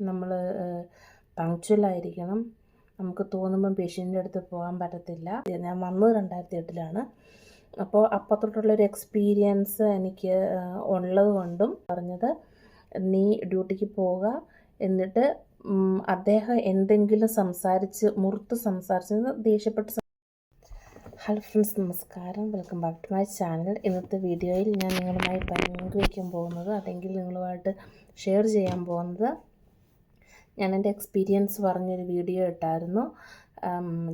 നമ്മൾ പങ്ക്ച്വൽ ആയിരിക്കണം. നമുക്ക് തോന്നുമ്പം പേഷ്യന്റെ അടുത്ത് പോകാൻ പറ്റത്തില്ല. ഞാൻ വന്നത് രണ്ടായിരത്തി എട്ടിലാണ് അപ്പോൾ അപ്പത്തോട്ടുള്ളൊരു എക്സ്പീരിയൻസ് എനിക്ക് ഉള്ളത് കൊണ്ടും പറഞ്ഞത് നീ ഡ്യൂട്ടിക്ക് പോവുക എന്നിട്ട് അദ്ദേഹം എന്തെങ്കിലും സംസാരിച്ച് മുറുത്ത് സംസാരിച്ച് ദേഷ്യപ്പെട്ട് ഹലോ ഫ്രണ്ട്സ് നമസ്കാരം. Welcome back to my channel ഇന്നത്തെ വീഡിയോയിൽ ഞാൻ നിങ്ങളുമായി പങ്കുവയ്ക്കാൻ പോകുന്നത് അല്ലെങ്കിൽ നിങ്ങളുമായിട്ട് ഷെയർ ചെയ്യാൻ പോകുന്നത് ഞാൻ എന്റെ എക്സ്പീരിയൻസ് പറഞ്ഞൊരു വീഡിയോ ഇട്ടായിരുന്നു.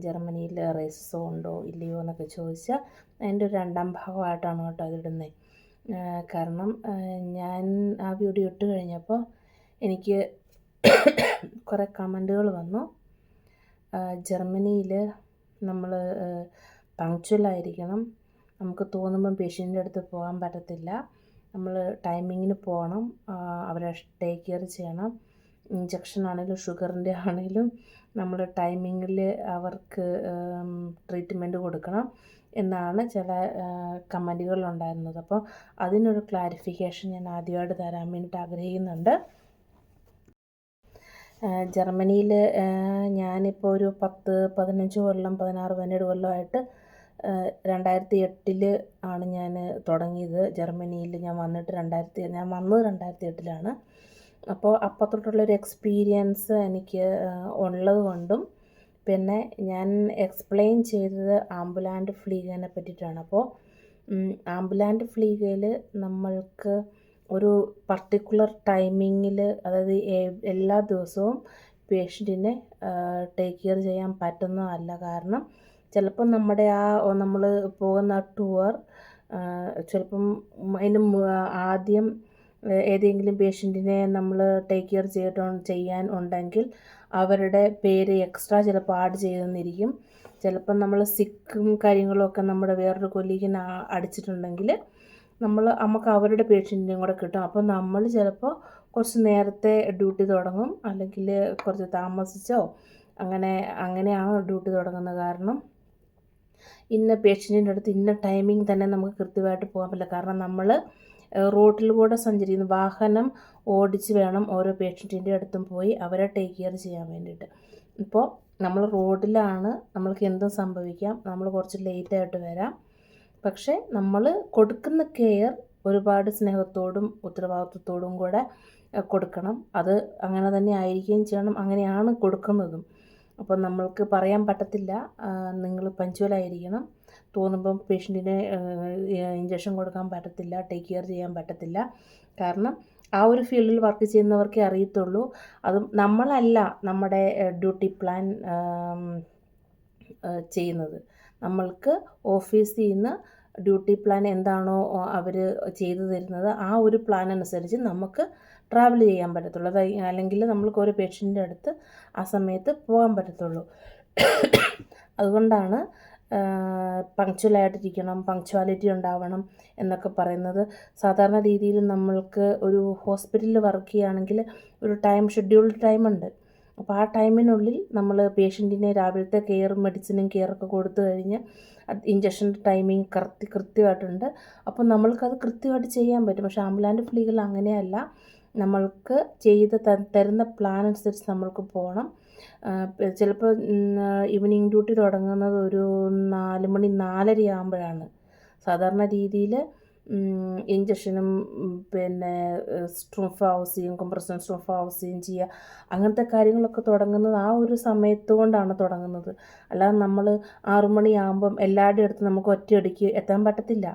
ജർമ്മനിയിൽ റേസസോ ഉണ്ടോ ഇല്ലയോ എന്നൊക്കെ ചോദിച്ചാൽ അതിന്റെ ഒരു രണ്ടാം ഭാഗമായിട്ടാണ് കേട്ടോ അതിടുന്നത് കാരണം ഞാൻ ആ വീഡിയോ ഇട്ട് കഴിഞ്ഞപ്പോൾ എനിക്ക് കുറേ കമന്റുകൾ വന്നു. ജർമ്മനിയിൽ നമ്മൾ പങ്ക്ച്വലായിരിക്കണം നമുക്ക് തോന്നുമ്പം പേഷ്യന്റെ അടുത്ത് പോകാൻ പറ്റത്തില്ല. നമ്മൾ ടൈമിങ്ങിന് പോകണം. അവരെ ടേക്ക് കെയർ ചെയ്യണം. ഇഞ്ചക്ഷൻ ആണെങ്കിലും ഷുഗറിന്റെ ആണെങ്കിലും നമ്മൾ ടൈമിങ്ങിൽ അവർക്ക് ട്രീറ്റ്മെന്റ് കൊടുക്കണം എന്നാണ് ചില കമന്റുകളുണ്ടായിരുന്നത് അപ്പോൾ അതിനൊരു ക്ലാരിഫിക്കേഷൻ ഞാൻ ആദ്യമായിട്ട് തരാൻ വേണ്ടിയിട്ട് ആഗ്രഹിക്കുന്നുണ്ട്. ജർമ്മനിയിൽ ഞാനിപ്പോൾ ഒരു പത്ത് പതിനഞ്ച് കൊല്ലം പതിനാറ് പതിനേഴ് കൊല്ലമായിട്ട് രണ്ടായിരത്തി എട്ടിൽ ആണ് ഞാൻ തുടങ്ങിയത്. ജർമ്മനിയിൽ ഞാൻ വന്നിട്ട് രണ്ടായിരത്തി ഞാൻ വന്നത് രണ്ടായിരത്തി എട്ടിലാണ് അപ്പോൾ അപ്പോൾ തൊട്ടുള്ളൊരു എക്സ്പീരിയൻസ് എനിക്ക് ഉള്ളത് കൊണ്ടും പിന്നെ ഞാൻ എക്സ്പ്ലെയിൻ ചെയ്തത് ആംബുലാൻഡ് ഫ്ലീഗനെ പറ്റിയിട്ടാണ്. അപ്പോൾ ആംബുലാൻഡ് ഫ്ലീഗയിൽ നമ്മൾക്ക് ഒരു പർട്ടിക്കുലർ ടൈമിങ്ങിൽ അതായത് എല്ലാ ദിവസവും പേഷ്യന്റിനെ ടേക്ക് കെയർ ചെയ്യാൻ പറ്റുന്നതല്ല കാരണം ചിലപ്പം നമ്മുടെ ആ നമ്മൾ പോകുന്ന ടൂർ ചിലപ്പം അതിന് ആദ്യം ഏതെങ്കിലും പേഷ്യന്റിനെ നമ്മൾ ടേക്ക് കെയർ ചെയ്തിട്ട് ചെയ്യാൻ ഉണ്ടെങ്കിൽ അവരുടെ പേര് എക്സ്ട്രാ ചിലപ്പോൾ ആഡ് ചെയ്തെന്നിരിക്കും. ചിലപ്പം നമ്മൾ സിക്കും കാര്യങ്ങളൊക്കെ നമ്മുടെ വേറൊരു കൊല്ലീഗിന് അടിച്ചിട്ടുണ്ടെങ്കിൽ നമ്മൾ നമുക്ക് അവരുടെ പേഷ്യന്റിനെയും കൂടെ കിട്ടും. അപ്പോൾ നമ്മൾ ചിലപ്പോൾ കുറച്ച് നേരത്തെ ഡ്യൂട്ടി തുടങ്ങും. അല്ലെങ്കിൽ കുറച്ച് താമസിച്ചോ അങ്ങനെ അങ്ങനെയാണ് ഡ്യൂട്ടി തുടങ്ങുന്നത് കാരണം ഇന്ന പേഷ്യന്റിന്റെ അടുത്ത് ഇന്ന ടൈമിംഗ് തന്നെ നമുക്ക് കൃത്യമായിട്ട് പോകാൻ പറ്റില്ല. കാരണം നമ്മൾ റോഡിലൂടെ സഞ്ചരിക്കുന്ന. വാഹനം ഓടിച്ച് വേണം ഓരോ പേഷ്യന്റിന്റെ അടുത്തും പോയി അവരെ ടേക്ക് കെയർ ചെയ്യാൻ വേണ്ടിയിട്ട്. ഇപ്പോൾ നമ്മൾ റോഡിലാണ് നമ്മൾക്ക് എന്തും സംഭവിക്കാം നമ്മൾ കുറച്ച് ലേറ്റായിട്ട് വരാം. പക്ഷേ നമ്മൾ കൊടുക്കുന്ന കെയർ ഒരുപാട് സ്നേഹത്തോടും ഉത്തരവാദിത്വത്തോടും കൂടെ കൊടുക്കണം. അത് അങ്ങനെ തന്നെ ആയിരിക്കുകയും ചെയ്യണം. അങ്ങനെയാണ് കൊടുക്കുന്നതും. അപ്പോൾ നമ്മൾക്ക് പറയാൻ പറ്റത്തില്ല. നിങ്ങൾ പഞ്ച്വലായിരിക്കണം. തോന്നുമ്പം പേഷ്യന്റിന് ഇഞ്ചക്ഷൻ കൊടുക്കാൻ പറ്റത്തില്ല ടേക്ക് കെയർ ചെയ്യാൻ പറ്റത്തില്ല. കാരണം ആ ഒരു ഫീൽഡിൽ വർക്ക് ചെയ്യുന്നവർക്കേ അറിയത്തുള്ളൂ. അതും നമ്മളല്ല നമ്മുടെ ഡ്യൂട്ടി പ്ലാൻ ചെയ്യുന്നത്. നമ്മൾക്ക് ഓഫീസിൽ നിന്ന് ഡ്യൂട്ടി പ്ലാൻ എന്താണോ അവർ ചെയ്തു തരുന്നത് ആ ഒരു പ്ലാൻ അനുസരിച്ച് നമുക്ക് ട്രാവൽ ചെയ്യാൻ പറ്റത്തുള്ളൂ. അത് അല്ലെങ്കിൽ നമ്മൾക്ക് ഒരു പേഷ്യന്റെ അടുത്ത് ആ സമയത്ത് പോകാൻ പറ്റത്തുള്ളൂ. അതുകൊണ്ടാണ് പങ്ക്ച്വലായിട്ടിരിക്കണം പങ്ക്ച്വാലിറ്റി ഉണ്ടാവണം എന്നൊക്കെ പറയുന്നത്. സാധാരണ രീതിയിൽ നമ്മൾക്ക് ഒരു ഹോസ്പിറ്റലിൽ വർക്ക് ചെയ്യുകയാണെങ്കിൽ ഒരു ടൈം ഷെഡ്യൂൾഡ് ടൈം ഉണ്ട്. അപ്പോൾ ആ ടൈമിനുള്ളിൽ നമ്മൾ പേഷ്യന്റിനെ രാവിലത്തെ കെയർ മെഡിസിനും കെയറൊക്കെ കൊടുത്തു കഴിഞ്ഞ് ഇഞ്ചക്ഷന്റെ ടൈമിങ് കൃത്യ കൃത്യമായിട്ടുണ്ട്. അപ്പോൾ നമ്മൾക്കത് കൃത്യമായിട്ട് ചെയ്യാൻ പറ്റും. പക്ഷേ ആംബുലാന്റ് ഫ്ലീകൾ അങ്ങനെയല്ല. നമ്മൾക്ക് ചെയ്ത് തരുന്ന പ്ലാൻ അനുസരിച്ച് നമ്മൾക്ക് പോകണം ചിലപ്പോൾ ഈവനിങ് ഡ്യൂട്ടി തുടങ്ങുന്നത് ഒരു നാല് മണി നാലര ആകുമ്പോഴാണ് സാധാരണ രീതിയിൽ ഇഞ്ചക്ഷനും പിന്നെ സ്ട്രൂഫ് ഹൗസിയും കൊമ്പ്രഷൻ സ്ട്രൂഫ് ചെയ്യും ചെയ്യുക അങ്ങനത്തെ കാര്യങ്ങളൊക്കെ തുടങ്ങുന്നത് ആ ഒരു സമയത്തുകൊണ്ടാണ് തുടങ്ങുന്നത്. അല്ലാതെ നമ്മൾ ആറുമണിയാകുമ്പം എല്ലാവരുടെ അടുത്ത് നമുക്ക് ഒറ്റയടിക്ക് എത്താൻ പറ്റത്തില്ല.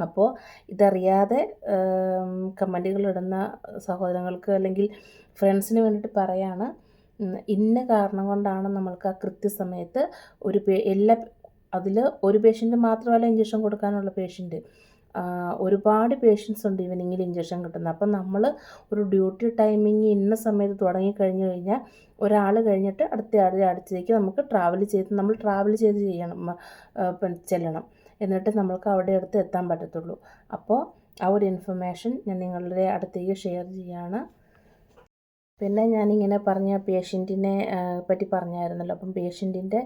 അപ്പോൾ ഇതറിയാതെ കമന്റുകൾ ഇടുന്ന സഹോദരങ്ങൾക്ക് അല്ലെങ്കിൽ ഫ്രണ്ട്സിന് വേണ്ടിയിട്ട് പറയാണ് ഇന്ന കാരണം കൊണ്ടാണ് നമ്മൾക്ക് ആ കൃത്യസമയത്ത് ഒരു എല്ലാ അതിൽ ഒരു പേഷ്യന്റ് മാത്രമല്ല ഇഞ്ചക്ഷൻ കൊടുക്കാനുള്ള പേഷ്യന്റ് ഒരുപാട് പേഷ്യൻസ് ഉണ്ട് ഈവനിങ്ങിൽ ഇഞ്ചക്ഷൻ കിട്ടുന്നത് അപ്പം നമ്മൾ ഒരു ഡ്യൂട്ടി ടൈമിങ് ഇന്ന സമയത്ത് തുടങ്ങി കഴിഞ്ഞു കഴിഞ്ഞാൽ ഒരാൾ കഴിഞ്ഞിട്ട് അടുത്ത ആളുടെ അടുത്തേക്ക് നമുക്ക് ട്രാവൽ ചെയ്ത് നമ്മൾ ട്രാവൽ ചെയ്ത് ചെയ്യണം ചെല്ലണം. എന്നിട്ട് നമ്മൾക്ക് അവിടെ അടുത്ത് എത്താൻ പറ്റത്തുള്ളൂ. അപ്പോൾ ആ ഒരു ഇൻഫർമേഷൻ ഞാൻ നിങ്ങളുടെ അടുത്തേക്ക് ഷെയർ ചെയ്യാണ്. പിന്നെ ഞാനിങ്ങനെ പറഞ്ഞ പേഷ്യന്റിനെ പറ്റി പറഞ്ഞായിരുന്നല്ലോ. അപ്പം പേഷ്യന്റിന്റെ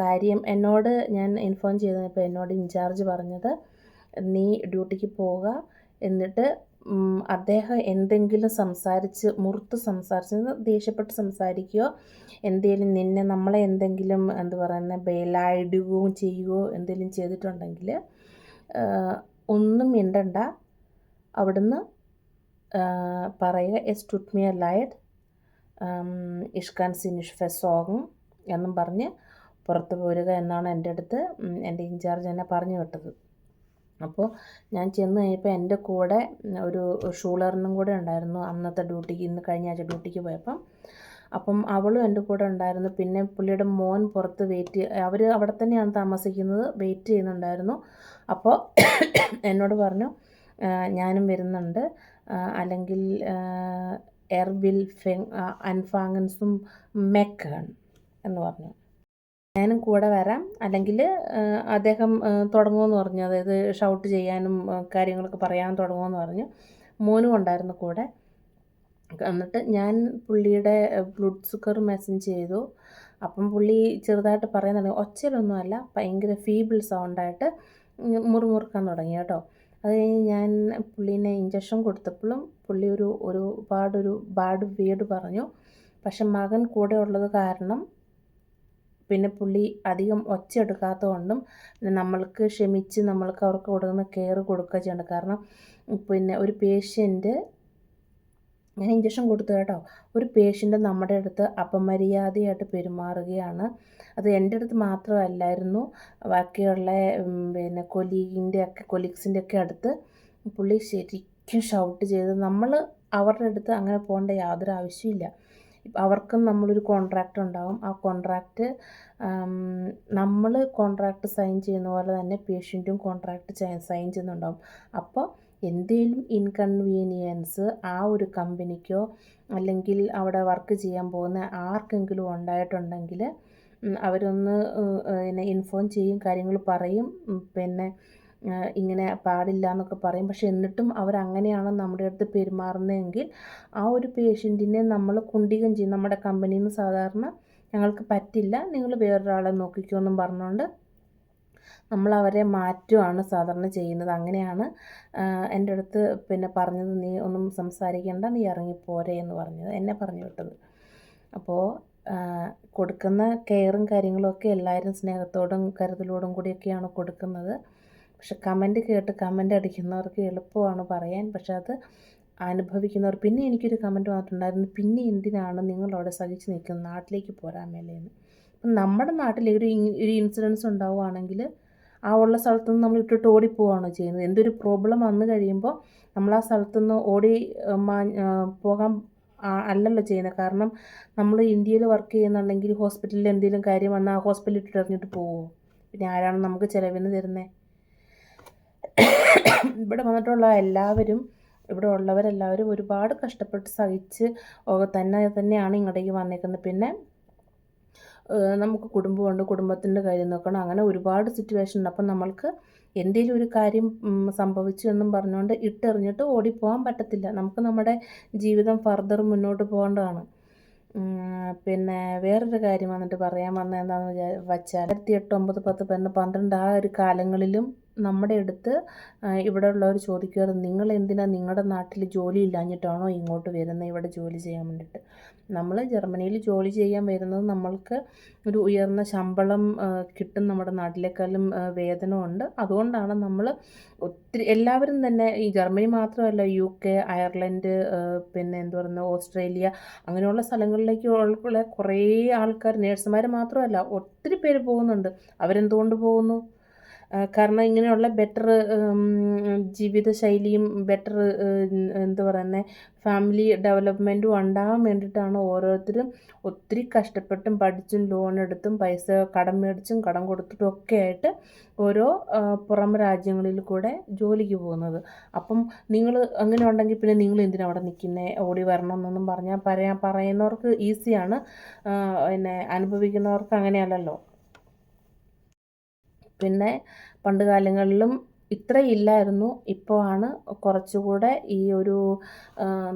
കാര്യം എന്നോട് ഞാൻ ഇൻഫോം ചെയ്തപ്പോൾ എന്നോട് ഇൻചാർജ് പറഞ്ഞത് നീ ഡ്യൂട്ടിക്ക് പോവുക എന്നിട്ട് അദ്ദേഹം എന്തെങ്കിലും സംസാരിച്ച് മുറുത്ത് സംസാരിച്ച് ദേഷ്യപ്പെട്ട് സംസാരിക്കുകയോ എന്തെങ്കിലും നിന്നെ നമ്മളെ എന്തെങ്കിലും എന്താ പറയുന്നത് ബേലായിടുകയോ ചെയ്യുകയോ എന്തെങ്കിലും ചെയ്തിട്ടുണ്ടെങ്കിൽ ഒന്നും മിണ്ടണ്ട. അവിടുന്ന് പറയുക എസ് ടുട്ട് മി ലൈഡ് ഇഷ്കാൻ സിനിഷ് ഫെസോങ് എന്നും പറഞ്ഞ് പുറത്ത് പോരുക എന്നാണ് എന്റെ അടുത്ത് എന്റെ ഇൻചാർജ് എന്നെ പറഞ്ഞു വിട്ടത്. അപ്പോൾ ഞാൻ ചെന്ന് കഴിഞ്ഞപ്പോൾ എന്റെ കൂടെ ഒരു ഷൂളറിനും കൂടെ ഉണ്ടായിരുന്നു അന്നത്തെ ഡ്യൂട്ടിക്ക് ഇന്ന് കഴിഞ്ഞ ആഴ്ച ഡ്യൂട്ടിക്ക് പോയപ്പം. അപ്പം അവളും എന്റെ കൂടെ ഉണ്ടായിരുന്നു. പിന്നെ പുള്ളിയുടെ മോൻ പുറത്ത് വെയിറ്റ് അവർ അവിടെ തന്നെയാണ് താമസിക്കുന്നത് വെയിറ്റ് ചെയ്യുന്നുണ്ടായിരുന്നു. അപ്പോൾ എന്നോട് പറഞ്ഞു ഞാനും വരുന്നുണ്ട്. അല്ലെങ്കിൽ എർബിൽ ഫെങ് അൻഫാങ്ങൻസും മെക്കൺ എന്ന് പറഞ്ഞു. ഞാനും കൂടെ വരാം. അല്ലെങ്കിൽ അദ്ദേഹം തുടങ്ങുമെന്ന് പറഞ്ഞു. അതായത് ഷൗട്ട് ചെയ്യാനും കാര്യങ്ങളൊക്കെ പറയാൻ തുടങ്ങുമെന്ന് പറഞ്ഞു. മോനും ഉണ്ടായിരുന്നു കൂടെ. എന്നിട്ട് ഞാൻ പുള്ളിയുടെ ബ്ലഡ് ഷുഗർ മെസ്സേജ് ചെയ്തു. അപ്പം പുള്ളി ചെറുതായിട്ട് പറയുന്നുണ്ട് ഒച്ചയിലൊന്നുമല്ല ഭയങ്കര ഫീബിൾ സൗണ്ടായിട്ട് മുറുമുറുക്കാൻ തുടങ്ങി കേട്ടോ. അത് കഴിഞ്ഞ് ഞാൻ പുള്ളീനെ ഇഞ്ചക്ഷൻ കൊടുത്തപ്പോഴും പുള്ളി ഒരു ഒരുപാടൊരു ബാഡ് വീട് പറഞ്ഞു. പക്ഷെ മകൻ കൂടെ ഉള്ളത് കാരണം പിന്നെ പുള്ളി അധികം ഒച്ച കൊണ്ടും നമ്മൾക്ക് ക്ഷമിച്ച് നമ്മൾക്ക് അവർക്ക് കൊടുക്കുന്ന കെയർ കൊടുക്കുക ചെയ്യണം കാരണം പിന്നെ ഒരു പേഷ്യന്റ് ഞാൻ ഇഞ്ചക്ഷൻ കൊടുത്തു കേട്ടോ. ഒരു പേഷ്യന്റ് നമ്മുടെ അടുത്ത് അപമര്യാദയായിട്ട് പെരുമാറുകയാണ്. അത് എന്റെ അടുത്ത് മാത്രമല്ലായിരുന്നു. ബാക്കിയുള്ള പിന്നെ കൊലീഗിന്റെ ഒക്കെ കൊലീഗ്സിന്റെ ഒക്കെ അടുത്ത് പുള്ളി ശരിക്കും ഷൗട്ട് ചെയ്ത് നമ്മൾ അവരുടെ അടുത്ത് അങ്ങനെ പോകേണ്ട യാതൊരു ആവശ്യമില്ല അവർക്കും നമ്മളൊരു കോൺട്രാക്റ്റ് ഉണ്ടാകും ആ കോൺട്രാക്റ്റ് നമ്മൾ കോൺട്രാക്റ്റ് സൈൻ ചെയ്യുന്ന പോലെ തന്നെ പേഷ്യന്റും കോൺട്രാക്റ്റ് സൈൻ ചെയ്യുന്നുണ്ടാകും അപ്പോൾ എന്തെങ്കിലും ഇൻകൺവീനിയൻസ് ആ ഒരു കമ്പനിക്കോ അല്ലെങ്കിൽ അവിടെ വർക്ക് ചെയ്യാൻ പോകുന്ന ആർക്കെങ്കിലും ഉണ്ടായിട്ടുണ്ടെങ്കിൽ അവരൊന്ന് പിന്നെ ഇൻഫോം ചെയ്യും കാര്യങ്ങൾ പറയും. പിന്നെ ഇങ്ങനെ പാടില്ല എന്നൊക്കെ പറയും. പക്ഷെ എന്നിട്ടും അവർ അങ്ങനെയാണ് നമ്മുടെ അടുത്ത് പെരുമാറുന്നതെങ്കിൽ ആ ഒരു പേഷ്യന്റിനെ നമ്മൾ കുണ്ടികം ചെയ്യും. നമ്മുടെ കമ്പനിയിൽ നിന്ന് സാധാരണ ഞങ്ങൾക്ക് പറ്റില്ല നിങ്ങൾ വേറൊരാളെ നോക്കിക്കോ എന്നും പറഞ്ഞുകൊണ്ട് നമ്മൾ അവരെ മാറ്റുവാണ് സാധാരണ ചെയ്യുന്നത്. അങ്ങനെയാണ് എന്റെ അടുത്ത് പിന്നെ പറഞ്ഞത് നീ ഒന്നും സംസാരിക്കേണ്ട നീ ഇറങ്ങിപ്പോരെ എന്ന് പറഞ്ഞത്. എന്നെ പറഞ്ഞു വിട്ടത്. അപ്പോൾ കൊടുക്കുന്ന കെയറും കാര്യങ്ങളും ഒക്കെ എല്ലാവരും സ്നേഹത്തോടും കരുതലോടും കൂടിയൊക്കെയാണ് കൊടുക്കുന്നത്. പക്ഷെ കമന്റ് കേട്ട് കമന്റ് അടിക്കുന്നവർക്ക് എളുപ്പമാണ് പറയാൻ. പക്ഷെ അത് അനുഭവിക്കുന്നവർ പിന്നെ എനിക്കൊരു കമന്റ് വന്നിട്ടുണ്ടായിരുന്നു പിന്നെ എന്തിനാണ് നിങ്ങളവിടെ സഹിച്ച് നിൽക്കുന്നത്? നാട്ടിലേക്ക് പോരാൻ മേലേന്ന് അപ്പം നമ്മുടെ നാട്ടിൽ ഒരു ഒരു ഇൻസിഡൻസ് ഉണ്ടാവുകയാണെങ്കിൽ ആ ഉള്ള സ്ഥലത്തു നിന്ന് നമ്മൾ ഇട്ടിട്ട് ഓടിപ്പോവാണോ ചെയ്യുന്നത്. എന്തൊരു പ്രോബ്ലം വന്നു കഴിയുമ്പോൾ നമ്മൾ ആ സ്ഥലത്തു നിന്ന് ഓടി പോകാൻ അല്ലല്ലോ ചെയ്യുന്നത്. കാരണം നമ്മൾ ഇന്ത്യയിൽ വർക്ക് ചെയ്യുന്നുണ്ടെങ്കിൽ ഹോസ്പിറ്റലിൽ എന്തെങ്കിലും കാര്യം വന്നാൽ ആ ഹോസ്പിറ്റലിൽ ഇട്ടിട്ട് എറിഞ്ഞിട്ട് പോവുമോ പിന്നെ ആരാണ് നമുക്ക് ചിലവിന് തരുന്നത് ഇവിടെ വന്നിട്ടുള്ള എല്ലാവരും ഇവിടെ ഉള്ളവരെല്ലാവരും ഒരുപാട് കഷ്ടപ്പെട്ട് സഹിച്ച് തന്നെ തന്നെയാണ് ഇങ്ങോട്ടേക്ക് വന്നേക്കുന്നത്. പിന്നെ നമുക്ക് കുടുംബമുണ്ട് കുടുംബത്തിന്റെ കാര്യം നോക്കണം. അങ്ങനെ ഒരുപാട് സിറ്റുവേഷൻ ഉണ്ട്. അപ്പം നമ്മൾക്ക് എന്തെങ്കിലും ഒരു കാര്യം സംഭവിച്ചു എന്നും പറഞ്ഞുകൊണ്ട് ഇട്ടെറിഞ്ഞിട്ട് ഓടിപ്പോകാൻ പറ്റത്തില്ല. നമുക്ക് നമ്മുടെ ജീവിതം ഫർദർ മുന്നോട്ട് പോകേണ്ടതാണ്. പിന്നെ വേറൊരു കാര്യം വന്നിട്ട് പറയാൻ വന്നത് എന്താണെന്ന് വിചാ വച്ചാൽ ആയിരത്തി എട്ട് ഒമ്പത് പത്ത് പന്ത്രണ്ട് ആ ഒരു കാലങ്ങളിലും നമ്മുടെ അടുത്ത് ഇവിടെ ഉള്ളവർ ചോദിക്കുമായിരുന്നു നിങ്ങൾ എന്തിനാ നിങ്ങളുടെ നാട്ടിൽ ജോലി ഇല്ലാഞ്ഞിട്ടാണോ ഇങ്ങോട്ട് വരുന്നത് ഇവിടെ ജോലി ചെയ്യാൻ വേണ്ടിയിട്ട് നമ്മൾ ജർമ്മനിയിൽ ജോലി ചെയ്യാൻ വരുന്നത് നമ്മൾക്ക് ഒരു ഉയർന്ന ശമ്പളം കിട്ടും നമ്മുടെ നാട്ടിലേക്കാളും വേതനമുണ്ട്. അതുകൊണ്ടാണ് നമ്മൾ ഒത്തിരി എല്ലാവരും തന്നെ ഈ ജർമ്മനി മാത്രമല്ല യു കെ അയർലൻഡ് പിന്നെ എന്ത് പറയുന്നത് ഓസ്ട്രേലിയ അങ്ങനെയുള്ള സ്ഥലങ്ങളിലേക്ക് ഉള്ള കുറേ ആൾക്കാർ നേഴ്സുമാർ മാത്രമല്ല ഒത്തിരി പേര് പോകുന്നുണ്ട്. അവരെന്തുകൊണ്ട് പോകുന്നു? കാരണം ഇങ്ങനെയുള്ള ബെറ്റർ ജീവിതശൈലിയും ബെറ്റർ എന്താ പറയുന്നത് ഫാമിലി ഡെവലപ്മെന്റും ഉണ്ടാകാൻ വേണ്ടിയിട്ടാണ് ഓരോരുത്തരും ഒത്തിരി കഷ്ടപ്പെട്ടും പഠിച്ചും ലോൺ എടുത്തും പൈസ കടം മേടിച്ചും കടം കൊടുത്തിട്ടും ഒക്കെ ആയിട്ട് ഓരോ പുറം രാജ്യങ്ങളിൽ കൂടെ ജോലിക്ക് പോകുന്നത്. അപ്പം നിങ്ങൾ അങ്ങനെ ഉണ്ടെങ്കിൽ പിന്നെ നിങ്ങൾ എന്തിനാണ് അവിടെ നിൽക്കുന്നത് ഓടി വരണം എന്നൊന്നും പറഞ്ഞാൽ പറയാൻ പറയുന്നവർക്ക് ഈസിയാണ് പിന്നെ അനുഭവിക്കുന്നവർക്ക് അങ്ങനെയല്ലല്ലോ. പിന്നെ പണ്ട് കാലങ്ങളിലും ഇത്രയില്ലായിരുന്നു. ഇപ്പോൾ ആണ് കുറച്ചുകൂടെ ഈ ഒരു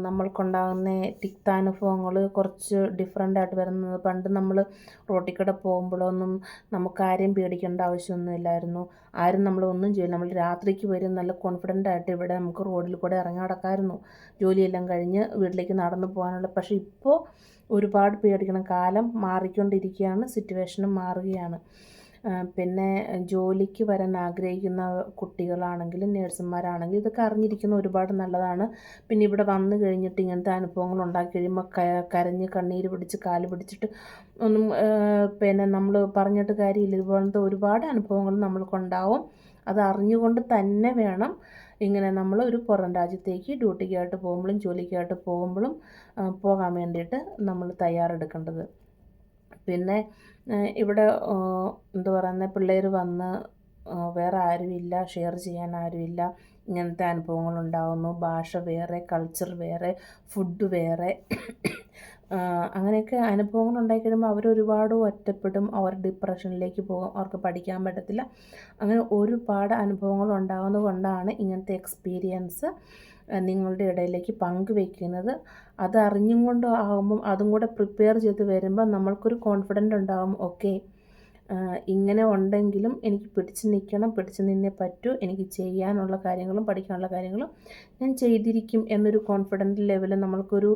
നമ്മൾക്കുണ്ടാകുന്ന തിക്താനുഭവങ്ങൾ കുറച്ച് ഡിഫറെന്റ് ആയിട്ട് വരുന്നത്. പണ്ട് നമ്മൾ റോട്ടിൽ കൂടെ പോകുമ്പോഴൊന്നും നമുക്ക് ആരെയും പേടിക്കേണ്ട ആവശ്യമൊന്നുമില്ലായിരുന്നു. ആരും നമ്മളൊന്നും ചെയ്യില്ല. നമ്മൾ രാത്രിക്ക് വരും നല്ല കോൺഫിഡന്റ് ആയിട്ട് ഇവിടെ നമുക്ക് റോഡിൽ കൂടെ ഇറങ്ങി നടക്കാമായിരുന്നു. ജോലിയെല്ലാം കഴിഞ്ഞ് വീട്ടിലേക്ക് നടന്നു പോകാനുള്ള. പക്ഷേ ഇപ്പോൾ ഒരുപാട് പേടിക്കണം. കാലം മാറിക്കൊണ്ടിരിക്കുകയാണ്. സിറ്റുവേഷനും മാറുകയാണ്. പിന്നെ ജോലിക്ക് വരാൻ ആഗ്രഹിക്കുന്ന കുട്ടികളാണെങ്കിലും നേഴ്സുമാരാണെങ്കിലും ഇതൊക്കെ അറിഞ്ഞിരിക്കുന്ന ഒരുപാട് നല്ലതാണ്. പിന്നെ ഇവിടെ വന്നു കഴിഞ്ഞിട്ട് ഇങ്ങനത്തെ അനുഭവങ്ങൾ ഉണ്ടാക്കി കഴിയുമ്പോൾ കരഞ്ഞ് കണ്ണീര് പിടിച്ച് കാൽ പിടിച്ചിട്ട് ഒന്നും പിന്നെ നമ്മൾ പറഞ്ഞിട്ട് കാര്യമില്ല. ഇതുപോലത്തെ ഒരുപാട് അനുഭവങ്ങൾ നമ്മൾക്കുണ്ടാവും. അത് അറിഞ്ഞുകൊണ്ട് തന്നെ വേണം ഇങ്ങനെ നമ്മൾ ഒരു പുറം രാജ്യത്തേക്ക് ഡ്യൂട്ടിക്കായിട്ട് പോകുമ്പോഴും ജോലിക്കായിട്ട് പോകുമ്പോഴും പോകാൻ വേണ്ടിയിട്ട് നമ്മൾ തയ്യാറെടുക്കേണ്ടത്. പിന്നെ ഇവിടെ എന്ത് പറയുന്നത് പിള്ളേർ വന്ന് വേറെ ആരുമില്ല ഷെയർ ചെയ്യാൻ ആരുമില്ല. ഇങ്ങനത്തെ അനുഭവങ്ങൾ ഉണ്ടാകുന്നു ഭാഷ വേറെ കൾച്ചർ വേറെ ഫുഡ് വേറെ. അങ്ങനെയൊക്കെ അനുഭവങ്ങൾ ഉണ്ടായി കഴിയുമ്പോൾ അവർ ഒരുപാട് ഒറ്റപ്പെടും. അവർ ഡിപ്രഷനിലേക്ക് പോകും. അവർക്ക് പഠിക്കാൻ പറ്റത്തില്ല. അങ്ങനെ ഒരുപാട് അനുഭവങ്ങൾ ഉണ്ടാകുന്നത് കൊണ്ടാണ് ഇങ്ങനത്തെ എക്സ്പീരിയൻസ്. നിങ്ങളുടെ ഇടയിലേക്ക് പങ്കുവെക്കുന്നത് അത് അറിഞ്ഞും കൊണ്ട് ആകുമ്പം അതും കൂടെ പ്രിപ്പയർ ചെയ്ത് വരുമ്പോൾ നമ്മൾക്കൊരു കോൺഫിഡന്റ് ഉണ്ടാകും ഓക്കെ ഇങ്ങനെ ഉണ്ടെങ്കിലും എനിക്ക് പിടിച്ച് നിൽക്കണം പിടിച്ച് നിന്നേ പറ്റൂ. എനിക്ക് ചെയ്യാനുള്ള കാര്യങ്ങളും പഠിക്കാനുള്ള കാര്യങ്ങളും ഞാൻ ചെയ്തിരിക്കും എന്നൊരു കോൺഫിഡന്റ് ലെവൽ നമ്മൾക്കൊരു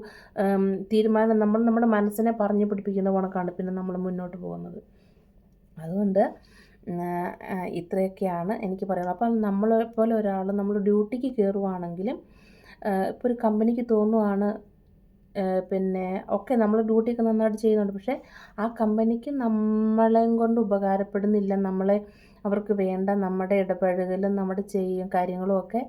തീരുമാനം നമ്മൾ നമ്മുടെ മനസ്സിനെ പറഞ്ഞു പിടിപ്പിക്കുന്ന കണക്കാണ് പിന്നെ നമ്മൾ മുന്നോട്ട് പോകുന്നത്. അതുകൊണ്ട് ഇത്രയൊക്കെയാണ് എനിക്ക് പറയാനുള്ളത്. അപ്പം നമ്മളെ പോലെ ഒരാൾ നമ്മൾ ഡ്യൂട്ടിക്ക് കയറുവാണെങ്കിലും ഇപ്പോൾ ഒരു കമ്പനിക്ക് തോന്നുവാണ് പിന്നെ ഒക്കെ നമ്മൾ ഡ്യൂട്ടിയൊക്കെ നന്നായിട്ട് ചെയ്യുന്നുണ്ട്. പക്ഷേ ആ കമ്പനിക്ക് നമ്മളെയും കൊണ്ട് ഉപകാരപ്പെടുന്നില്ല. നമ്മളെ അവർക്ക് വേണ്ട നമ്മുടെ ഇടപഴകലും നമ്മുടെ ചെയ്യും കാര്യങ്ങളും ഒക്കെ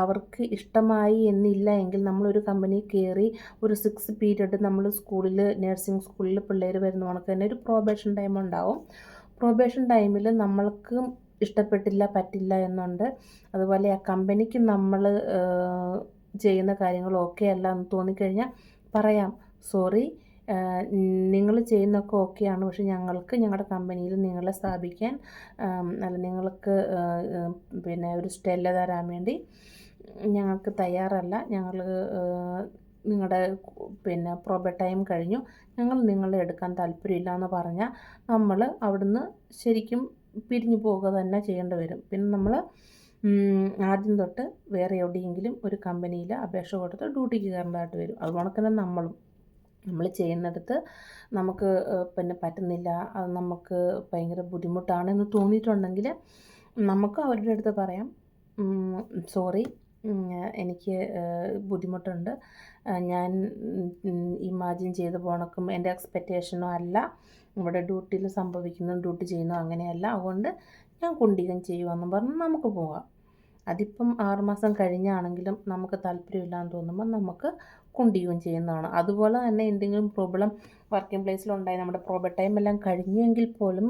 അവർക്ക് ഇഷ്ടമായി എന്നില്ല എങ്കിൽ നമ്മളൊരു കമ്പനി കയറി ഒരു സിക്സ് പീരീഡ് നമ്മൾ സ്കൂളിൽ നഴ്സിംഗ് സ്കൂളിൽ പിള്ളേർ വരുന്ന കണക്ക് തന്നെ ഒരു പ്രോബേഷൻ ടൈം ഉണ്ടാവും. പ്രൊബേഷൻ ടൈമിൽ നമ്മൾക്ക് ഇഷ്ടപ്പെട്ടില്ല പറ്റില്ല എന്നുണ്ട്. അതുപോലെ ആ കമ്പനിക്ക് നമ്മൾ ചെയ്യുന്ന കാര്യങ്ങൾ ഓക്കെ അല്ല എന്ന് തോന്നിക്കഴിഞ്ഞാൽ പറയാം. സോറി നിങ്ങൾ ചെയ്യുന്നതൊക്കെ ഓക്കെയാണ് പക്ഷെ ഞങ്ങൾക്ക് ഞങ്ങളുടെ കമ്പനിയിൽ നിങ്ങളെ സ്ഥാപിക്കാൻ അല്ല നിങ്ങൾക്ക് പിന്നെ ഒരു സ്റ്റെല്ല തരാൻ വേണ്ടി ഞങ്ങൾക്ക് തയ്യാറല്ല. ഞങ്ങൾ നിങ്ങളുടെ പിന്നെ പ്രോബ ടൈം കഴിഞ്ഞു. ഞങ്ങൾ നിങ്ങളെ എടുക്കാൻ താല്പര്യമില്ല എന്ന് പറഞ്ഞാൽ നമ്മൾ അവിടുന്ന് ശരിക്കും പിരിഞ്ഞു പോവുക തന്നെ ചെയ്യേണ്ടി വരും. പിന്നെ നമ്മൾ ആദ്യം തൊട്ട് വേറെ എവിടെയെങ്കിലും ഒരു കമ്പനിയിൽ അപേക്ഷ കൊടുത്ത് ഡ്യൂട്ടിക്ക് കയറേണ്ടതായിട്ട് വരും. അതുപോലെ തന്നെ നമ്മളും. നമ്മൾ ചെയ്യുന്നിടത്ത് നമുക്ക് പിന്നെ പറ്റുന്നില്ല. അത് നമുക്ക് ഭയങ്കര ബുദ്ധിമുട്ടാണെന്ന് തോന്നിയിട്ടുണ്ടെങ്കിൽ നമുക്ക് അവരുടെ അടുത്ത് പറയാം. സോറി എനിക്ക് ബുദ്ധിമുട്ടുണ്ട്. ഞാൻ ഇമാജിൻ ചെയ്ത് പോണക്കും എന്റെ എക്സ്പെക്റ്റേഷനോ അല്ല. ഇവിടെ ഡ്യൂട്ടിയിൽ സംഭവിക്കുന്നു ഡ്യൂട്ടി ചെയ്യുന്നു അങ്ങനെയല്ല. അതുകൊണ്ട് ഞാൻ കുണ്ടികം ചെയ്യുമെന്നും പറഞ്ഞ് നമുക്ക് പോകാം. അതിപ്പം ആറുമാസം കഴിഞ്ഞാണെങ്കിലും നമുക്ക് താല്പര്യമില്ലാന്ന് തോന്നുമ്പോൾ നമുക്ക് കുണ്ടിയും ചെയ്യുന്നതാണ്. അതുപോലെ തന്നെ എന്തെങ്കിലും പ്രോബ്ലം വർക്കിംഗ് പ്ലേസിലുണ്ടായി നമ്മുടെ പ്രോബർ ടൈം എല്ലാം കഴിഞ്ഞെങ്കിൽ പോലും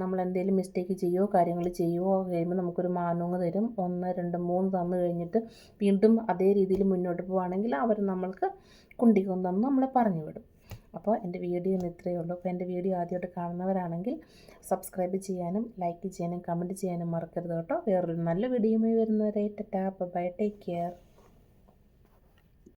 നമ്മൾ എന്തെങ്കിലും മിസ്റ്റേക്ക് ചെയ്യുമോ കാര്യങ്ങൾ ചെയ്യുമോ കഴിയുമ്പോൾ നമുക്കൊരു മാനുങ്ങ് തരും. ഒന്ന് രണ്ട് മൂന്ന് തന്നു കഴിഞ്ഞിട്ട് വീണ്ടും അതേ രീതിയിൽ മുന്നോട്ട് പോവുകയാണെങ്കിൽ അവർ നമ്മൾക്ക് കുണ്ടികം തന്ന് നമ്മളെ പറഞ്ഞു വിടും. അപ്പോൾ എന്റെ വീഡിയോ ഇന്ന് ഇത്രയേ ഉള്ളൂ. അപ്പോൾ എന്റെ വീഡിയോ ആദ്യമായിട്ട് കാണുന്നവരാണെങ്കിൽ സബ്സ്ക്രൈബ് ചെയ്യാനും ലൈക്ക് ചെയ്യാനും കമന്റ് ചെയ്യാനും മറക്കരുത് കേട്ടോ. വേറൊരു നല്ല വീഡിയോയുമായി വരുന്നവരെ ടാപ്പ് ബൈ ടേക്ക് കെയർ